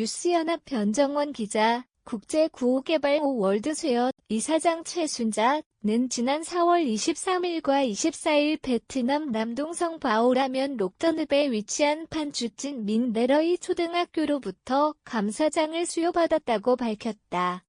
뉴스연합 변정원 기자, 국제구호개발호 월드수협 이사장 최순자는 지난 4월 23일과 24일 베트남 남동성 바오라면 록던읍에 위치한 판주진 민레러이 초등학교로부터 감사장을 수여받았다고 밝혔다.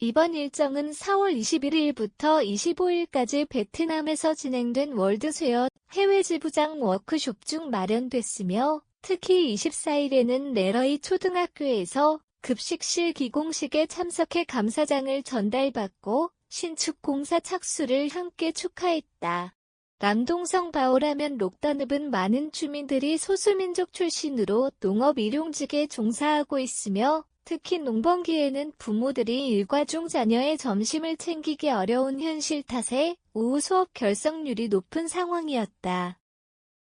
이번 일정은 4월 21일부터 25일까지 베트남에서 진행된 월드수협 해외 지부장 워크숍 중 마련됐으며 특히 24일에는 레러이 초등학교에서 급식실 기공식에 참석해 감사장을 전달받고 신축 공사 착수를 함께 축하했다. 남동성 바오라면 록단읍은 많은 주민들이 소수민족 출신으로 농업 일용직에 종사하고 있으며 특히 농번기에는 부모들이 일과 중 자녀의 점심을 챙기기 어려운 현실 탓에 오후 수업 결석률이 높은 상황이었다.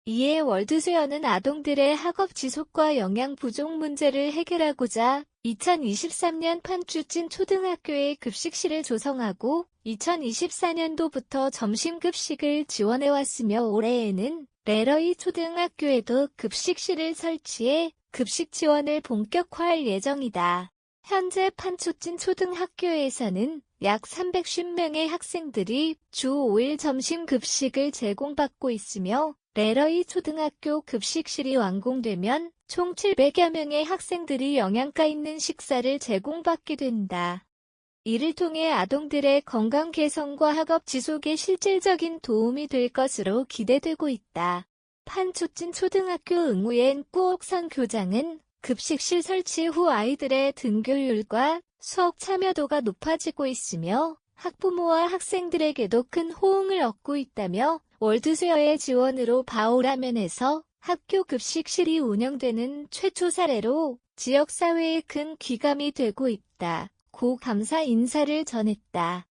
이에 월드수연은 아동들의 학업 지속과 영양 부족 문제를 해결하고자 2023년 판주진 초등학교에 급식실을 조성하고 2024년도부터 점심급식을 지원해왔으며 올해에는 레러이 초등학교에도 급식실을 설치해 급식 지원을 본격화할 예정이다. 현재 판초진 초등학교에서는 약 350명의 학생들이 주 5일 점심 급식을 제공받고 있으며 레러이 초등학교 급식실이 완공되면 총 700여 명의 학생들이 영양가 있는 식사를 제공받게 된다. 이를 통해 아동들의 건강 개선과 학업 지속에 실질적인 도움이 될 것으로 기대되고 있다. 판초진 초등학교 응우엔 꾸옥선 교장은 급식실 설치 후 아이들의 등교율과 수업 참여도가 높아지고 있으며 학부모와 학생들에게도 큰 호응을 얻고 있다며 월드수여의 지원으로 바오라면에서 학교 급식실이 운영되는 최초 사례로 지역사회에 큰 귀감이 되고 있다. 고 감사 인사를 전했다.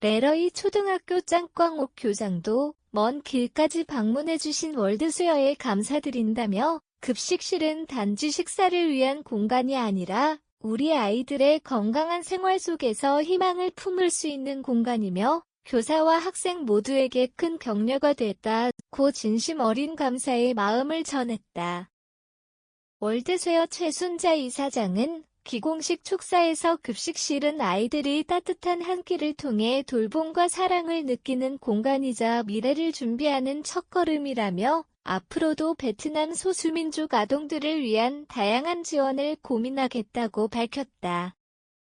레러이 초등학교 짱광옥 교장도 먼 길까지 방문해주신 월드수여에 감사드린다며 급식실은 단지 식사를 위한 공간이 아니라 우리 아이들의 건강한 생활 속에서 희망을 품을 수 있는 공간이며 교사와 학생 모두에게 큰 격려가 됐다. 고 진심 어린 감사의 마음을 전했다. 월드수여 최순자 이사장은 기공식 축사에서 급식실은 아이들이 따뜻한 한 끼를 통해 돌봄과 사랑을 느끼는 공간이자 미래를 준비하는 첫걸음이라며 앞으로도 베트남 소수민족 아동들을 위한 다양한 지원을 고민하겠다고 밝혔다.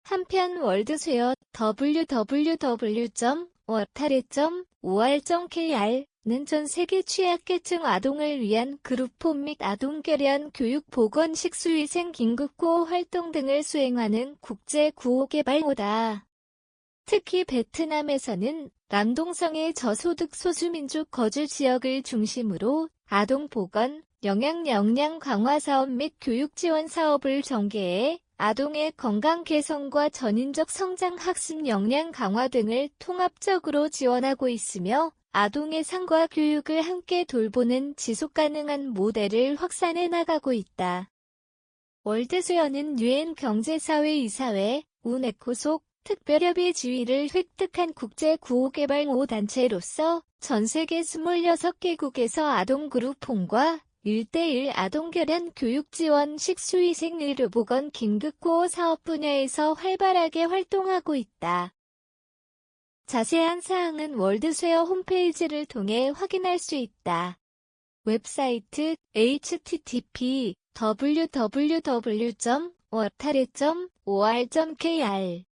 한편 월드수여 www. 월타레.or.kr 는 전 세계 취약계층 아동을 위한 그룹홈 및 아동결연 교육 보건 식수위생 긴급구호 활동 등을 수행하는 국제 구호개발호다. 특히 베트남에서는 남동성의 저소득 소수민족 거주 지역을 중심으로 아동 보건, 영양 역량 강화 사업 및 교육 지원 사업을 전개해 아동의 건강 개선과 전인적 성장 학습 역량 강화 등을 통합적으로 지원하고 있으며 아동의 상과 교육을 함께 돌보는 지속가능한 모델을 확산해 나가고 있다. 월드수연은 유엔 경제사회 이사회, 운에코속 특별협의 지위를 획득한 국제 구호개발 5단체로서 전 세계 26개국에서 아동그룹홈과 1대1 아동결연 교육지원 식수위생 의료보건 긴급구호 사업 분야에서 활발하게 활동하고 있다. 자세한 사항은 월드쉐어 홈페이지를 통해 확인할 수 있다. 웹사이트 http www.월타레.or.kr